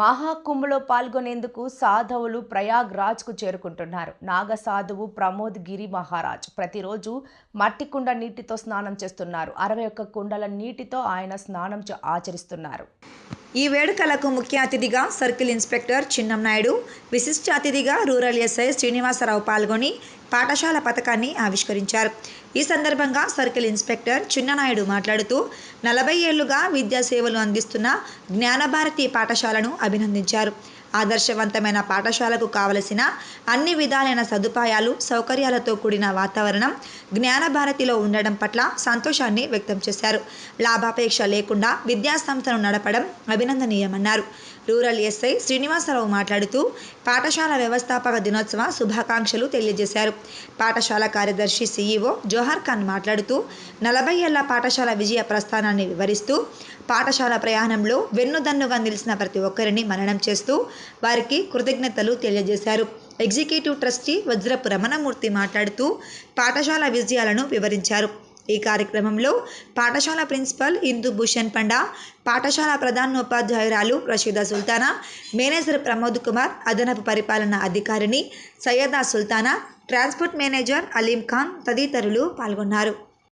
మహాకుంభలో పాల్గొనేందుకు సాధవులు ప్రయాగ్ రాజ్కు చేరుకుంటున్నారు. నాగ సాధువు ప్రమోద్ గిరి మహారాజ్ ప్రతిరోజు మట్టి కుండ నీటితో స్నానం చేస్తున్నారు. అరవై ఒక్క కుండల నీటితో ఆయన స్నానం ఆచరిస్తున్నారు. ఈ వేడుకలకు ముఖ్య అతిథిగా సర్కిల్ ఇన్స్పెక్టర్ చిన్నంనాయుడు విశిష్ట అతిథిగా రూరల్ ఎస్ఐ శ్రీనివాసరావు పాల్గొని పాఠశాల పథకాన్ని ఆవిష్కరించారు. ఈ సందర్భంగా సర్కిల్ ఇన్స్పెక్టర్ చిన్ననాయుడు మాట్లాడుతూ నలభై ఏళ్ళుగా విద్యా సేవలు అందిస్తున్న జ్ఞానభారతి పాఠశాలను అభినందించారు. ఆదర్శవంతమైన పాఠశాలకు కావలసిన అన్ని విధాలైన సదుపాయాలు సౌకర్యాలతో కూడిన వాతావరణం జ్ఞానభారతిలో ఉండడం పట్ల సంతోషాన్ని వ్యక్తం చేశారు. లాభాపేక్ష లేకుండా విద్యా సంస్థను నడపడం అభినందనీయమన్నారు. రూరల్ ఎస్ఐ శ్రీనివాసరావు మాట్లాడుతూ పాఠశాల వ్యవస్థాపక దినోత్సవ శుభాకాంక్షలు తెలియజేశారు. పాఠశాల కార్యదర్శి సీఈఓ జోహర్ ఖాన్ మాట్లాడుతూ నలభై ఏళ్ళ పాఠశాల విజయ ప్రస్థానాన్ని వివరిస్తూ పాఠశాల ప్రయాణంలో వెన్నుదన్నుగా నిలిచిన ప్రతి ఒక్కరిని మననం చేస్తూ వారికి కృతజ్ఞతలు తెలియజేశారు. ఎగ్జిక్యూటివ్ ట్రస్టీ వజ్రపు రమణమూర్తి మాట్లాడుతూ పాఠశాల విజయాలను వివరించారు. ఈ కార్యక్రమంలో పాఠశాల ప్రిన్సిపల్ ఇందు భూషణ్ పండా పాఠశాల ప్రధానోపాధ్యాయురాలు రషీదా సుల్తానా మేనేజర్ ప్రమోద్ కుమార్ అదనపు పరిపాలన అధికారిని సయ్యదా సుల్తానా ట్రాన్స్పోర్ట్ మేనేజర్ అలీం ఖాన్ తదితరులు పాల్గొన్నారు.